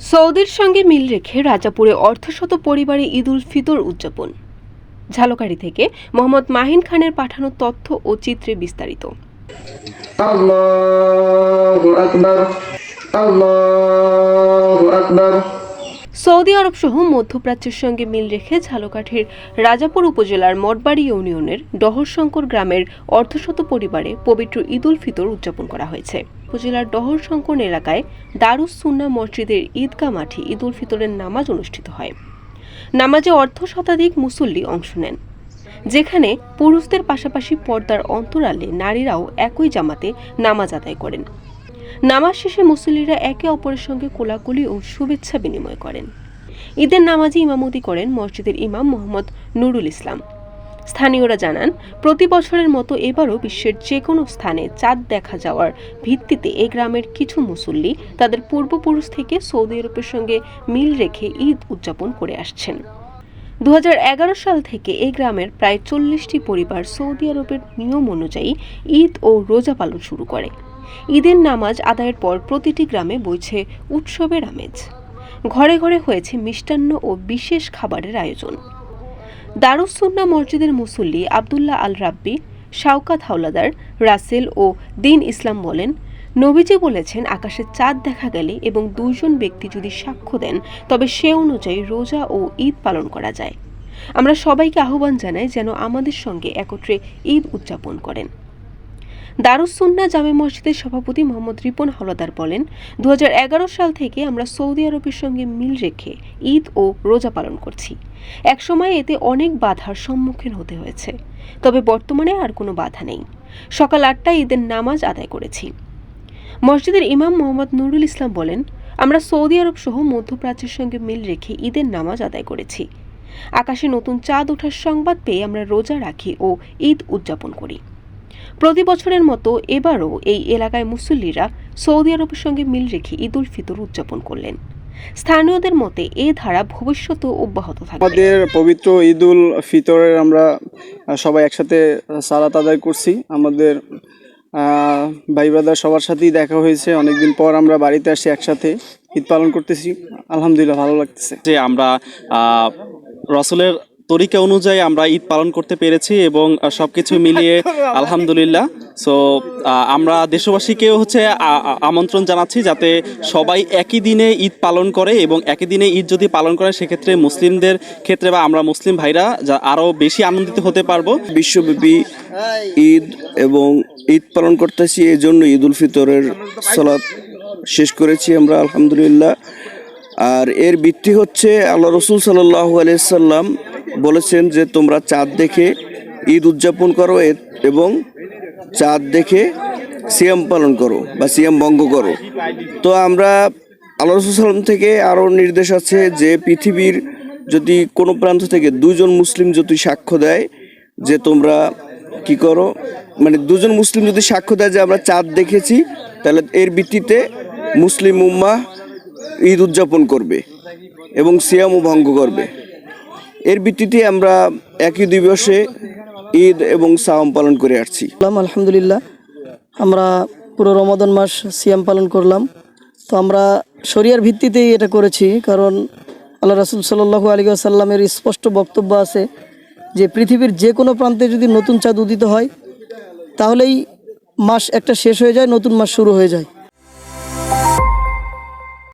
সৌদের সঙ্গে মিল রেখে রাজাপুরে অর্ধশত পরিবারে ঈদ উল ফিতর উদযাপন। ঝালকারি থেকে মোহাম্মদ মাহিন খানের পাঠানো তথ্য ও চিত্রে বিস্তারিত। আল্লাহু আকবার আল্লাহু আকবার। সৌদি আরব সহ মধ্যপ্রাচ্যের সঙ্গে মিল রেখে ঝালকাঠির রাজাপুর উপজেলার মঠবাড়ি ইউনিয়নের ডহরশঙ্কর গ্রামের অর্ধশত পরিবারে পবিত্র ঈদ উল ফিতর উদযাপন করা হয়েছে। উপজেলার ডহরশঙ্কর এলাকায় দারুস সুন্না মসজিদের ঈদগাহ মাঠে ঈদ উল ফিতরের নামাজ অনুষ্ঠিত হয়। নামাজে অর্ধ শতাধিক মুসল্লি অংশ নেন। যেখানে পুরুষদের পাশাপাশি পর্দার অন্তরালে নারীরাও একই জামাতে নামাজ আদায় করেন। নামাজ শেষে মুসল্লিরা একে অপরের সঙ্গে কোলাকুলি ও শুভেচ্ছা বিনিময় করেন। ঈদের নামাজে ইমামতি করেন মসজিদের ইমাম মোহাম্মদ নুরুল ইসলাম। স্থানীয়রা জানান, প্রতি বছরের মতো এবারও বিশ্বের যে কোনো স্থানে চাঁদ দেখা যাওয়ার ভিত্তিতে এই গ্রামের কিছু মুসল্লি তাদের পূর্বপুরুষ থেকে সৌদি আরবের সঙ্গে মিল রেখে ঈদ উদযাপন করে আসছেন। দু হাজার এগারো সাল থেকে এই গ্রামের প্রায় চল্লিশটি পরিবার সৌদি আরবের নিয়ম অনুযায়ী ঈদ ও রোজা পালন শুরু করে। ঈদের নামাজ আদায়ের পর প্রতিটি গ্রামে বইছে উৎসবের আমেজ। ঘরে ঘরে হয়েছে মিষ্টান্ন ও বিশেষ খাবারের আয়োজন। দারুসুন্না মসজিদের মুসল্লি আবদুল্লাহ আল রাব্বি শাওকাত হাওলাদার রাসেল ও দিন ইসলাম বলেন, নবীজি বলেছেন, আকাশে চাঁদ দেখা গেলে এবং দুইজন ব্যক্তি যদি সাক্ষ্য দেন, তবে সে অনুযায়ী রোজা ও ঈদ পালন করা যায়। আমরা সবাইকে আহ্বান জানাই যেন আমাদের সঙ্গে একত্রে ঈদ উদযাপন করেন। দারুসুন্না জামে মসজিদের সভাপতি মোহাম্মদ রিপন হলদার বলেন দু হাজার এগারো সাল থেকে আমরা সৌদি আরবের সঙ্গে মিল রেখে ঈদ ও রোজা পালন করছি। একসময় এতে অনেক বাধার সম্মুখীন হতে হয়েছে। তবে বর্তমানে আর কোনো বাধা নেই। সকাল আটটায় ঈদের নামাজ আদায় করেছি। মসজিদের ইমাম মোহাম্মদ নুরুল ইসলাম বলেন, আমরা সৌদি আরব সহ মধ্যপ্রাচ্যের সঙ্গে মিল রেখে ঈদের নামাজ আদায় করেছি। আকাশে নতুন চাঁদ ওঠার সংবাদ পেয়ে আমরা রোজা রাখি ও ঈদ উদযাপন করি। প্রতি বছরের মতো এবারও এই এলাকায় মুসল্লিরা সৌদি আরবের সঙ্গে মিল রেখে ঈদ উল ফিতর উদযাপন করলেন। স্থানীয়দের মতে এ ধারা ভবিষ্যতেও অব্যাহত থাকবে। আমাদের পবিত্র ঈদ উল ফিতরের আমরা সবাই একসাথে সালাত আদায় করছি। আমাদের আহ, ভাই ব্রাদার সবার সাথেই দেখা হয়েছে। অনেকদিন পর আমরা বাড়িতে আসি একসাথে। ঈদ পালন করতেছি। আলহামদুলিল্লাহ ভালো লাগতেছে। যে আমরা আহ, রসুলের তরিকা অনুযায়ী আমরা ঈদ পালন করতে পেরেছি এবং আহ, সবকিছু মিলিয়ে আলহামদুলিল্লাহ। সো আমরা দেশবাসীকেও হচ্ছে আমন্ত্রণ জানাচ্ছি যাতে সবাই একই দিনে ঈদ পালন করে এবং একই দিনে ঈদ যদি পালন করে সেক্ষেত্রে মুসলিমদের ক্ষেত্রে বা আমরা মুসলিম ভাইরা যা আরও বেশি আনন্দিত হতে পারব। বিশ্বব্যাপী ঈদ এবং ঈদ পালন করতেছি এই জন্য ঈদ উল ফিতরের সালাত শেষ করেছি আমরা আলহামদুলিল্লাহ। আর এর ভিত্তি হচ্ছে আল্লাহ রসুল সাল্লাহ আলিয়াল্লাম বলেছেন যে তোমরা চাঁদ দেখে ঈদ উদযাপন করো এবং চাঁদ দেখে সিয়াম পালন করো বা সিয়াম ভঙ্গ করো। তো আমরা আল্লাহ রসুল সাল্লাম থেকে আরও নির্দেশ আছে যে পৃথিবীর যদি কোনো প্রান্ত থেকে দুজন মুসলিম যদি সাক্ষ্য দেয় যে তোমরা কি করো মানে দুজন মুসলিম যদি সাক্ষ্য দেয় যে আমরা চাঁদ দেখেছি, তাহলে এর ভিত্তিতে মুসলিম উম্মা ঈদ উদযাপন করবে এবং সিয়ামও ভঙ্গ করবে। এর ভিত্তিতে আমরা একই দিবসে ঈদ এবং সাওম পালন করে আসছি। আলহামদুলিল্লাহ। আমরা পুরো রমাদন মাস সিয়াম পালন করলাম। তো আমরা শরিয়ার ভিত্তিতেই এটা করেছি, কারণ আল্লাহ রাসুল সাল্লাহু আলী আসাল্লামের স্পষ্ট বক্তব্য আছে যে পৃথিবীর যে কোনো প্রান্তে যদি নতুন চাঁদ উদিত হয়, তাহলেই মাস একটা শেষ হয়ে যায়, নতুন মাস শুরু হয়ে যায়।